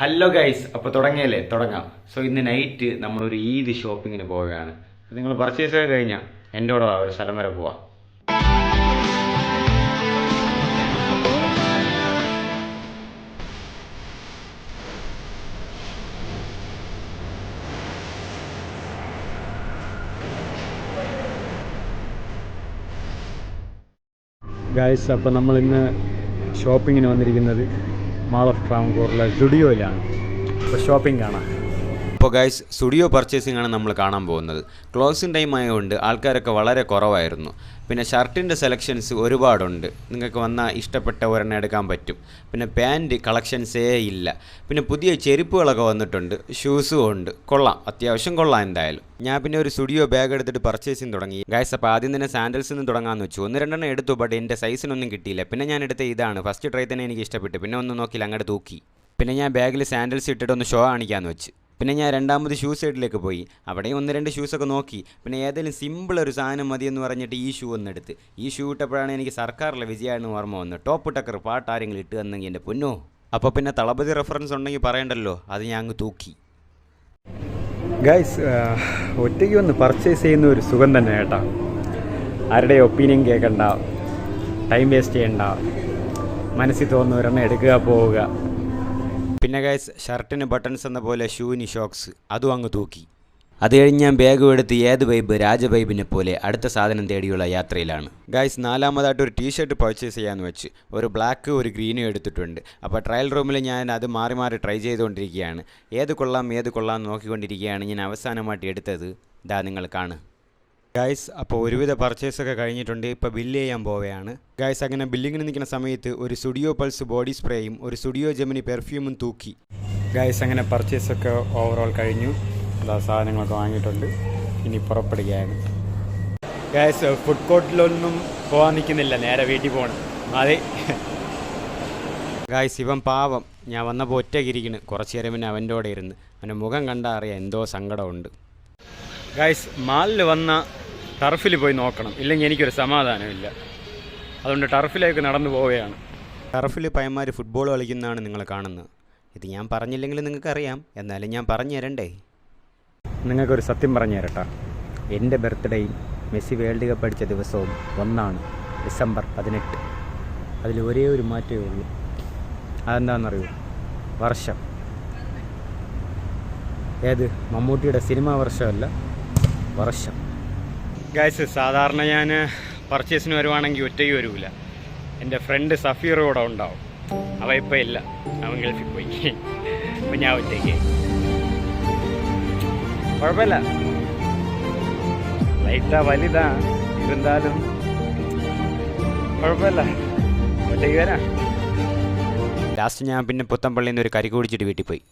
Hello guys അപ്പോൾ തുടങ്ങിയല്ലേ? തുടങ്ങാം. So ഇന്ന് നൈറ്റ് നമ്മളൊരു ഈദ് ഷോപ്പിങ്ങിന് പോവുകയാണ്. നിങ്ങൾ പർച്ചേസ് ഒക്കെ കഴിഞ്ഞാൽ എന്റെ കൂടെ ഒരു സ്ഥലം വരെ പോവാം. ഗായ്സ് അപ്പോൾ നമ്മൾ ഇന്ന് ഷോപ്പിങ്ങിന് വന്നിരിക്കുന്നത് മാൾ ഓഫ് ട്രാവൻകൂറിലെ സ്റ്റുഡിയോയിലാണ് ഇപ്പോൾ ഷോപ്പിംഗ് കാണാം. അപ്പോൾ ഗൈസ് സ്റ്റുഡിയോ പർച്ചേസിംഗ് ആണ് നമ്മൾ കാണാൻ പോകുന്നത്. ക്ലോസിംഗ് ടൈം ആയതുകൊണ്ട് ആൾക്കാരൊക്കെ വളരെ കുറവായിരുന്നു. പിന്നെ ഷർട്ടിന്റെ സെലക്ഷൻസ് ഒരുപാടുണ്ട്. നിങ്ങൾക്ക് വന്നാൽ ഇഷ്ടപ്പെട്ട ഒരെണ്ണം എടുക്കാൻ പറ്റും. പിന്നെ പാന്റ് കളക്ഷൻസേ ഇല്ല. പിന്നെ പുതിയ ചെരുപ്പുകളൊക്കെ വന്നിട്ടുണ്ട്. ഷൂസും ഉണ്ട്. കൊള്ളാം. അത്യാവശ്യം കൊള്ളാം എന്തായാലും. ഞാൻ പിന്നെ ഒരു സ്റ്റുഡിയോ ബാഗ് എടുത്തിട്ട് പർച്ചേസിങ് തുടങ്ങി. ഗൈസ് അപ്പോൾ ആദ്യം തന്നെ സാൻഡൽസിൽ നിന്ന് തുടങ്ങാമെന്ന് വെച്ചു. ഒന്ന് രണ്ടെണ്ണം എടുത്തു ബട്ട് എന്റെ സൈസിനൊന്നും കിട്ടിയില്ല. പിന്നെ ഞാൻ എടുത്ത ഇതാണ്. ഫസ്റ്റ് ട്രൈ തന്നെ എനിക്ക് ഇഷ്ടപ്പെട്ടു. പിന്നെ ഒന്ന് നോക്കിയില്ല അങ്ങോട്ട് തൂക്കി. പിന്നെ ഞാൻ ബാഗിൽ സാൻഡൽസ് ഇട്ടിട്ട് ഒന്ന് ഷോ കാണിക്കാമെന്ന് വെച്ച്. പിന്നെ ഞാൻ രണ്ടാമത് ഷൂ സൈഡിലേക്ക് പോയി. അവിടെയും ഒന്ന് രണ്ട് ഷൂസൊക്കെ നോക്കി. പിന്നെ ഏതെങ്കിലും സിമ്പിൾ ഒരു സാധനം മതി എന്ന് പറഞ്ഞിട്ട് ഈ ഷൂ ഒന്ന് എടുത്ത്. ഈ ഷൂ ഇട്ടപ്പോഴാണ് എനിക്ക് സർക്കാരിലെ വിജയമാണ് ഓർമ്മ വന്നത്. ടോപ്പ് ടക്കർ പാട്ട് ആരെങ്കിലും ഇട്ട് തന്നെങ്കിൽ എന്റെ പൊന്നോ. അപ്പോൾ പിന്നെ തളപതി റെഫറൻസ് ഉണ്ടെങ്കിൽ പറയണ്ടല്ലോ. അത് ഞാൻ അങ്ങ് തൂക്കി. ഗൈസ് ഒറ്റയ്ക്ക് ഒന്ന് പർച്ചേസ് ചെയ്യുന്ന ഒരു സുഖം തന്നെ കേട്ടോ. ആരുടെ ഒപ്പീനിയൻ കേൾക്കണ്ട ടൈം വേസ്റ്റ് ചെയ്യണ്ട. മനസ്സിൽ തോന്നുന്ന ഒരെണ്ണം എടുക്കുക പോവുക. പിന്നെ ഗൈസ് ഷർട്ടിന് ബട്ടൺസ് എന്ന പോലെ ഷൂവിന് ഷോക്സ് അതും അങ്ങ് തൂക്കി. അത് കഴിഞ്ഞ് ഞാൻ ബാഗും എടുത്ത് ഏത് രാജ വൈബിനെ പോലെ അടുത്ത സാധനം തേടിയുള്ള യാത്രയിലാണ്. ഗൈസ് നാലാമതായിട്ട് ഒരു ടീഷർട്ട് പർച്ചേസ് ചെയ്യാമെന്ന് വെച്ച് ഒരു ബ്ലാക്ക് ഒരു ഗ്രീനും എടുത്തിട്ടുണ്ട്. അപ്പോൾ ട്രയൽ റൂമിൽ ഞാൻ അത് മാറി മാറി ട്രൈ ചെയ്തുകൊണ്ടിരിക്കുകയാണ് ഏത് കൊള്ളാം ഏത് കൊള്ളാം നോക്കിക്കൊണ്ടിരിക്കുകയാണ് ഞാൻ അവസാനമായിട്ട് എടുത്തത്. ഇതാ നിങ്ങൾ കാണുക. ഗൈസ് അപ്പോൾ ഒരുവിധ പർച്ചേസൊക്കെ കഴിഞ്ഞിട്ടുണ്ട്. ഇപ്പോൾ ബില്ല് ചെയ്യാൻ പോവുകയാണ്. ഗൈസ് അങ്ങനെ ബില്ലിങ്ങിന് നിൽക്കുന്ന സമയത്ത് ഒരു സ്റ്റുഡിയോ പൾസ് ബോഡി സ്പ്രേയും ഒരു സ്റ്റുഡിയോ ജെമിനി പെർഫ്യൂമും തൂക്കി. ഗൈസ് അങ്ങനെ പർച്ചേസൊക്കെ ഓവറോൾ കഴിഞ്ഞു. എന്താ സാധനങ്ങളൊക്കെ വാങ്ങിയിട്ടുണ്ട്. ഇനി പുറപ്പെടുകയാണ്. ഗൈസ് ഫുഡ് കോർട്ടിലൊന്നും പോകാൻ നിൽക്കുന്നില്ല. നേരെ വീട്ടിൽ പോകണം അതെ. ഗായ്സ് ഇവൻ പാവം. ഞാൻ വന്നപ്പോൾ ഒറ്റയ്ക്കിരിക്കുന്നു കുറച്ച് നേരം പിന്നെ അവന്റെ കൂടെ ഇരുന്ന്. അവന്റെ മുഖം കണ്ടാൽ അറിയാം എന്തോ സങ്കടമുണ്ട്. ഗൈസ് മാളിൽ വന്ന ടർഫിൽ പോയി നോക്കണം. ഇല്ലെങ്കിൽ എനിക്കൊരു സമാധാനമില്ല. അതുകൊണ്ട് ടർഫിലേക്ക് നടന്നു പോവുകയാണ്. ടർഫിൽ പയ്യന്മാർ ഫുട്ബോൾ കളിക്കുന്നതാണ് നിങ്ങൾ കാണുന്നത്. ഇത് ഞാൻ പറഞ്ഞില്ലെങ്കിൽ നിങ്ങൾക്കറിയാം. എന്നാലും ഞാൻ പറഞ്ഞു തരണ്ടേ? നിങ്ങൾക്കൊരു സത്യം പറഞ്ഞു തരട്ടാ. എന്റെ ബർത്ത്ഡേയും മെസ്സി വേൾഡ് കപ്പ് അടിച്ച ദിവസവും ഒന്നാണ് ഡിസംബർ പതിനെട്ട്. അതിൽ ഒരേ ഒരു മാറ്റമേ ഉള്ളൂ. അതെന്താണെന്നറിയൂ? വർഷം. ഏത്? മമ്മൂട്ടിയുടെ സിനിമാ വർഷമല്ല വർഷം. ഗായ്സ് സാധാരണ ഞാൻ പർച്ചേസിന് വരുവാണെങ്കിൽ ഒറ്റയ്ക്ക് വരൂല. എന്റെ ഫ്രണ്ട് സഫീർ കൂടെ ഉണ്ടാവും. അവ ഇപ്പം ഇല്ല. അവൻ ഗൾഫിൽ പോയി. അപ്പം ഞാൻ ഒറ്റയ്ക്ക്. കുഴപ്പമില്ല. ലൈറ്റാ വലുതാ. ഇരുന്നാലും കുഴപ്പമില്ല. ഒറ്റയ്ക്ക് വരാം. ലാസ്റ്റ് ഞാൻ പിന്നെ പുത്തമ്പള്ളിയിൽ നിന്ന് ഒരു കരി കുടിച്ചിട്ട് വീട്ടിൽ പോയി.